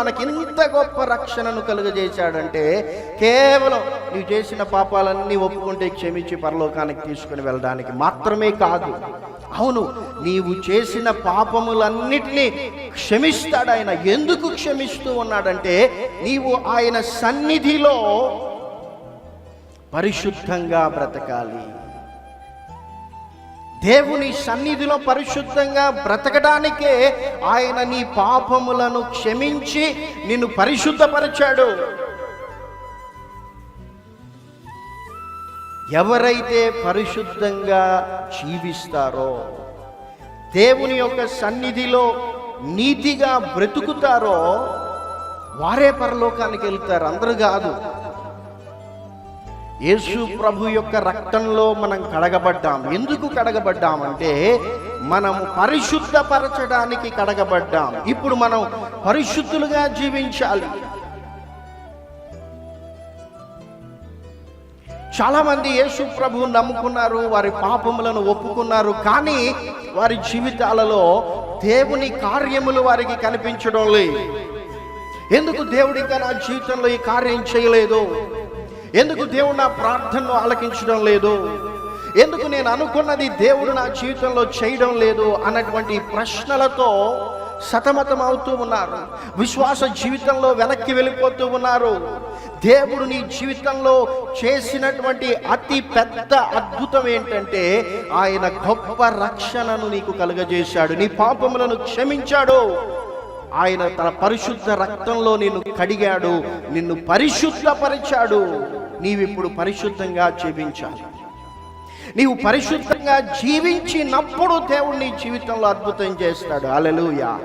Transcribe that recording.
మనకి ఇంత గొప్ప రక్షణను కలుగజేశాడంటే కేవలం నీవు చేసిన పాపాలన్నీ ఒప్పుకుంటే క్షమించి పరలోకానికి తీసుకుని వెళ్ళడానికి మాత్రమే కాదు. అవును నీవు చేసిన పాపములన్నిటినీ క్షమిస్తాడు ఆయన ఎందుకు క్షమిస్తూ ఉన్నాడంటే నీవు ఆయన సన్నిధిలో పరిశుద్ధంగా బ్రతకాలి. దేవుని సన్నిధిలో పరిశుద్ధంగా బ్రతకడానికే ఆయన నీ పాపములను క్షమించి నిన్ను పరిశుద్ధపరిచాడు. ఎవరైతే పరిశుద్ధంగా జీవిస్తారో దేవుని యొక్క సన్నిధిలో నీతిగా బ్రతుకుతారో వారే పరలోకానికి వెళ్తారు. అందరూ కాదు. యేసు ప్రభు యొక్క రక్తంలో మనం కడగబడ్డాం. ఎందుకు కడగబడ్డామంటే మనం పరిశుద్ధపరచడానికి కడగబడ్డాం. ఇప్పుడు మనం పరిశుద్ధులుగా జీవించాలి. చాలా మంది యేసు ప్రభు నమ్ముకున్నారు వారి పాపములను ఒప్పుకున్నారు కానీ వారి జీవితాలలో దేవుని కార్యములు వారికి కనిపించడం లేదు. ఎందుకు దేవుడు ఇంకా నా జీవితంలో ఈ కార్యం చేయలేదు? ఎందుకు దేవుడు నా ప్రార్థనను ఆలకించడం లేదు? ఎందుకు నేను అనుకున్నది దేవుడు నా జీవితంలో చేయడం లేదు అన్నటువంటి ప్రశ్నలతో సతమతం అవుతూ ఉన్నారు. విశ్వాస జీవితంలో వెనక్కి వెళ్ళిపోతూ ఉన్నారు. దేవుడు నీ జీవితంలో చేసినటువంటి అతి పెద్ద అద్భుతం ఏంటంటే ఆయన గొప్ప రక్షణను నీకు కలుగజేశాడు. నీ పాపములను క్షమించాడు. ఆయన తన పరిశుద్ధ రక్తంలో నిన్ను కడిగాడు. నిన్ను పరిశుద్ధపరిచాడు. నీవిప్పుడు పరిశుద్ధంగా జీవించాలి. నీవు పరిశుద్ధంగా జీవించినప్పుడు దేవుడు నీ జీవితంలో అద్భుతం చేస్తాడు. అలలుయా